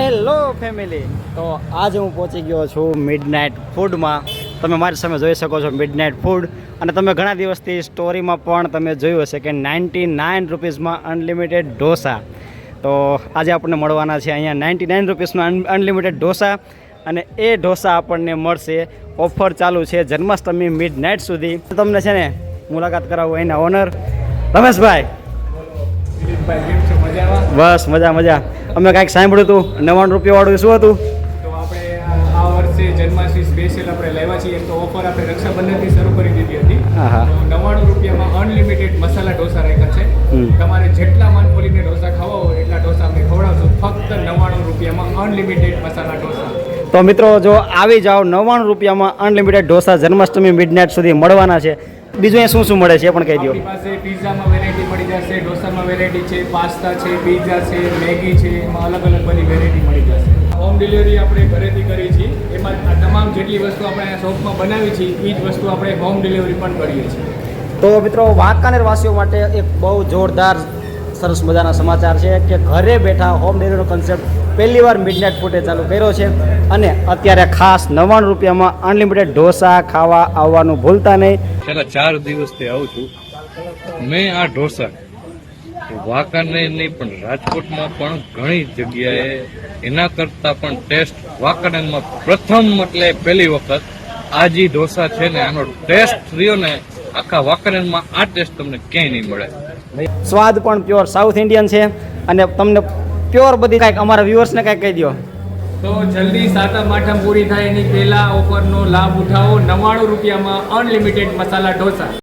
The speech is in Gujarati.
Hello family. તો આજે હું પહોંચી ગયો છું મિડનાઇટ ફૂડમાં તમે મારી સામે જોઈ શકો છો મિડનાઇટ ફૂડ અને તમે ઘણા દિવસથી સ્ટોરીમાં પણ તમે જોયું હશે કે નાઇન્ટી નાઇન રૂપીઝમાં અનલિમિટેડ ઢોસા. તો આજે આપણને મળવાના છે અહીંયા નાઇન્ટી નાઇન રૂપીસમાં અનલિમિટેડ ઢોસા. અને એ ઢોસા આપણને મળશે. ઓફર ચાલુ છે જન્માષ્ટમી મિડ નાઇટ સુધી તમને છે ને મુલાકાત કરાવું એના ઓનર. રમેશભાઈ. બસ મજા મજા. અમે કાંઈક સાંભળ્યું હતું નવ્વાણું રૂપિયાવાળું શું હતું? તો આપણે આ આ વર્ષે જન્માષ્ટમી સ્પેશિયલ આપણે લાવ્યા છીએ તો ઓફર આપણે રક્ષાબંધનથી શરૂ કરી દીધી હતી. હા, હા. તો નવ્વાણું રૂપિયામાં અનલિમિટેડ મસાલા ઢોસા રાખ્યા છે. તમારે જેટલા મન ખોલીને ઢોસા ખાવા હોય એટલા ઢોસા અમે ખવડાવશું. ફક્ત નવ્વાણું રૂપિયામાં અનલિમિટેડ મસાલા ઢોસા. તો મિત્રો જો આવી જાઓ નવ્વાણું રૂપિયામાં અનલિમિટેડ ઢોસા જન્માષ્ટમી મિડનાઇટ સુધી મળવાના છે બીજું અહીંયા શું શું મળે છે એ પણ કહી દો. આપણી પાસે પિઝામાં વેરાયટી મળી જશે ઢોસામાં વેરાયટી છે પાસ્તા છે પિઝા છે મેગી છે એમાં અલગ અલગ બધી વેરાયટી મળી જશે. હોમ ડિલિવરી આપણે ઘરેથી કરી છીએ. એમાં આ તમામ જેટલી વસ્તુ આપણે શોપમાં બનાવી છીએ એ જ વસ્તુ આપણે હોમ ડિલિવરી પણ કરીએ છીએ. તો મિત્રો વાંકાનેર વાસીઓ માટે એક બહુ જોરદાર સરસ મજાના સમાચાર છે કે ઘરે બેઠા હોમ ડિલિવરીનો કન્સેપ્ટ પહેલી વાર મિડનાઇટ ફૂટે ચાલુ કર્યો છે અને અત્યારે ખાસ નવ્વાણું રૂપિયામાં અનલિમિટેડ ઢોસા ખાવા આવવાનું ભૂલતા નહીં. છેલ્લા ચાર દિવસથી આવું છું. મેં આ ઢોસા વાંકાનેર નહીં પણ રાજકોટમાં પણ ઘણી જગ્યાએ એના કરતા પણ ટેસ્ટ વાંકાનેરમાં પ્રથમ એટલે પહેલી વખત આ જે ઢોસા છે ને, આનો ટેસ્ટ રહ્યો ને, આખા વાંકાનેરમાં આ ટેસ્ટ તમને ક્યાંય નહીં મળે. સ્વાદ પણ પ્યોર સાઉથ ઇન્ડિયન છે અને તમને પ્યોર બધી કાંઈક અમારા વ્યુઅર્સને કાંઈક કહી દો તો જલ્દી સાતમ, આઠમ પૂરી થાય એની પહેલા ઓફરનો લાભ ઉઠાવો. નવ્વાણું રૂપિયામાં અનલિમિટેડ મસાલા ઢોસા.